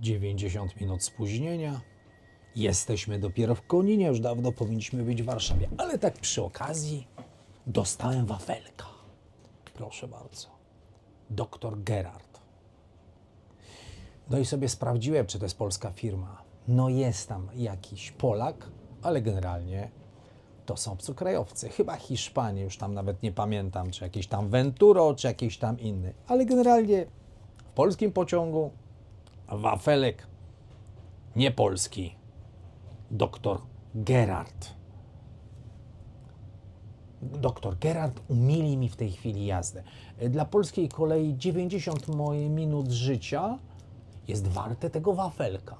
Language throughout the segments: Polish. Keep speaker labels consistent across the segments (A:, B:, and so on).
A: 90 minut spóźnienia. Jesteśmy dopiero w Koninie, już dawno powinniśmy być w Warszawie. Ale tak przy okazji dostałem wafelka. Proszę bardzo. Doktor Gerard. No i sobie sprawdziłem, czy to jest polska firma. No jest tam jakiś Polak, ale generalnie to są obcokrajowcy. Chyba Hiszpanie, już tam nawet nie pamiętam, czy jakiś tam Venturo, czy jakiś tam inny. Ale generalnie w polskim pociągu wafelek nie polski. Doktor Gerard. Doktor Gerard umili mi w tej chwili jazdę. Dla polskiej kolei 90 moje minut życia jest warte tego wafelka.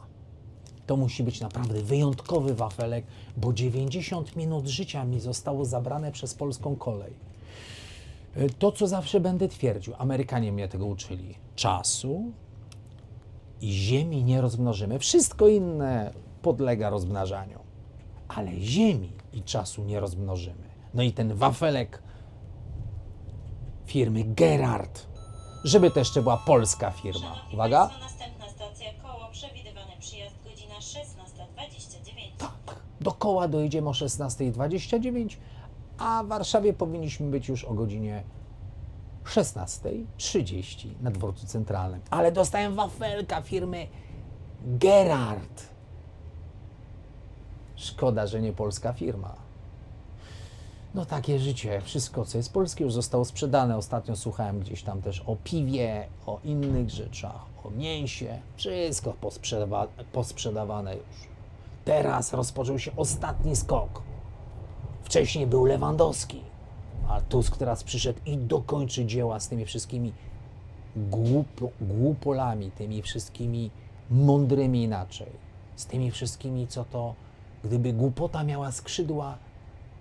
A: To musi być naprawdę wyjątkowy wafelek, bo 90 minut życia mi zostało zabrane przez polską kolej. To, co zawsze będę twierdził, Amerykanie mnie tego uczyli. Czasu ziemi nie rozmnożymy. Wszystko inne podlega rozmnażaniu. Ale ziemi i czasu nie rozmnożymy. No i ten wafelek firmy Gerard, żeby to jeszcze była polska firma. Uwaga.
B: Państwo, następna stacja koło, przewidywany przyjazd godzina 16.29.
A: Tak, do koła dojedziemy o 16.29, a w Warszawie powinniśmy być już o godzinie 16.30 na dworcu centralnym. Ale dostałem wafelka firmy Gerard. Szkoda, że nie polska firma. No takie życie. Wszystko, co jest polskie, już zostało sprzedane. Ostatnio słuchałem gdzieś tam też o piwie, o innych rzeczach, o mięsie. Wszystko posprzedawa- posprzedawane już. Teraz rozpoczął się ostatni skok. Wcześniej był Lewandowski, a Tusk teraz przyszedł i dokończy dzieła z tymi wszystkimi głupo, głupolami, tymi wszystkimi mądrymi inaczej. Z tymi wszystkimi, co to, gdyby głupota miała skrzydła,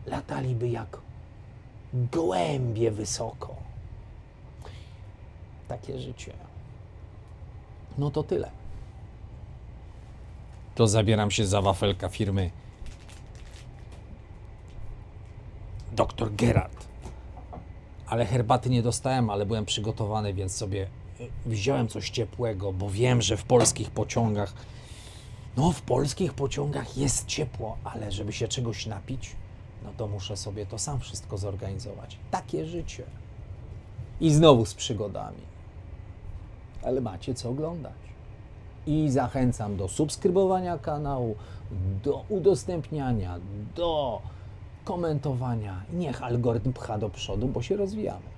A: lataliby jak gołębie wysoko. Takie życie. No to tyle. To zabieram się za wafelka firmy Dr. Gerard. Ale herbaty nie dostałem, ale byłem przygotowany, więc sobie y, wziąłem coś ciepłego, bo wiem, że w polskich pociągach, no w polskich pociągach jest ciepło, ale żeby się czegoś napić, no to muszę sobie to sam wszystko zorganizować. Takie życie. I znowu z przygodami. Ale macie co oglądać. I zachęcam do subskrybowania kanału, do udostępniania, do komentowania. Niech algorytm pcha do przodu, bo się rozwijamy.